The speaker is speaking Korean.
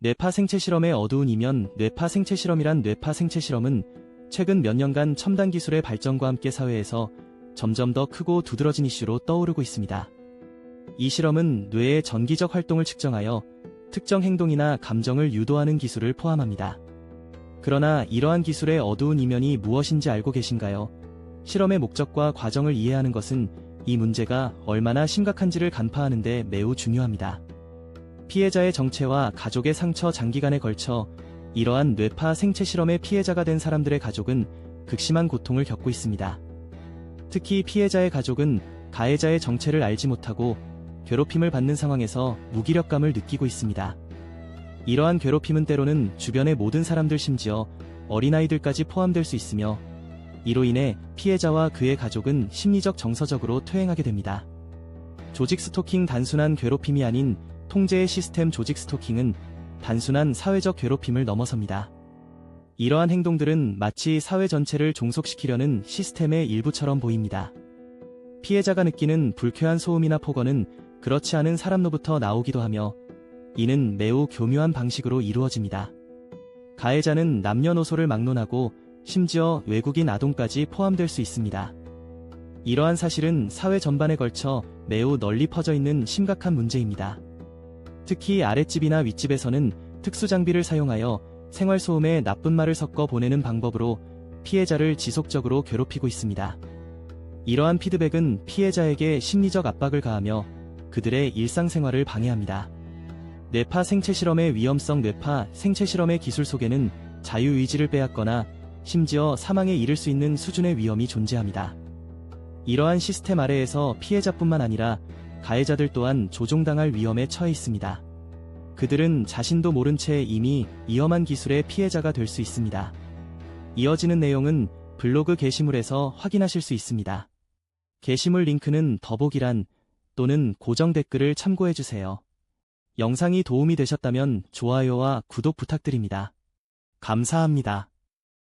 뇌파 생체 실험의 어두운 이면 뇌파 생체 실험이란 뇌파 생체 실험은 최근 몇 년간 첨단 기술의 발전과 함께 사회에서 점점 더 크고 두드러진 이슈로 떠오르고 있습니다. 이 실험은 뇌의 전기적 활동을 측정하여 특정 행동이나 감정을 유도하는 기술을 포함합니다. 그러나 이러한 기술의 어두운 이면이 무엇인지 알고 계신가요? 실험의 목적과 과정을 이해하는 것은 이 문제가 얼마나 심각한지를 간파하는 데 매우 중요합니다. 피해자의 정체와 가족의 상처 장기간에 걸쳐 이러한 뇌파 생체 실험의 피해자가 된 사람들의 가족은 극심한 고통을 겪고 있습니다. 특히 피해자의 가족은 가해자의 정체를 알지 못하고 괴롭힘을 받는 상황에서 무기력감을 느끼고 있습니다. 이러한 괴롭힘은 때로는 주변의 모든 사람들 심지어 어린아이들까지 포함될 수 있으며 이로 인해 피해자와 그의 가족은 심리적 정서적으로 퇴행하게 됩니다. 조직 스토킹 단순한 괴롭힘이 아닌 통제의 시스템 조직 스토킹은 단순한 사회적 괴롭힘을 넘어섭니다. 이러한 행동들은 마치 사회 전체를 종속시키려는 시스템의 일부처럼 보입니다. 피해자가 느끼는 불쾌한 소음이나 폭언은 그렇지 않은 사람로부터 나오기도 하며 이는 매우 교묘한 방식으로 이루어집니다. 가해자는 남녀노소를 막론하고 심지어 외국인 아동까지 포함될 수 있습니다. 이러한 사실은 사회 전반에 걸쳐 매우 널리 퍼져 있는 심각한 문제입니다. 특히 아랫집이나 윗집에서는 특수장비를 사용하여 생활소음에 나쁜 말을 섞어 보내는 방법으로 피해자를 지속적으로 괴롭히고 있습니다. 이러한 피드백은 피해자에게 심리적 압박을 가하며 그들의 일상생활을 방해합니다. 뇌파 생체 실험의 위험성 뇌파 생체 실험의 기술 속에는 자유의지를 빼앗거나 심지어 사망에 이를 수 있는 수준의 위험이 존재합니다. 이러한 시스템 아래에서 피해자뿐만 아니라 가해자들 또한 조종당할 위험에 처해 있습니다. 그들은 자신도 모른 채 이미 위험한 기술의 피해자가 될 수 있습니다. 이어지는 내용은 블로그 게시물에서 확인하실 수 있습니다. 게시물 링크는 더보기란 또는 고정 댓글을 참고해주세요. 영상이 도움이 되셨다면 좋아요와 구독 부탁드립니다. 감사합니다.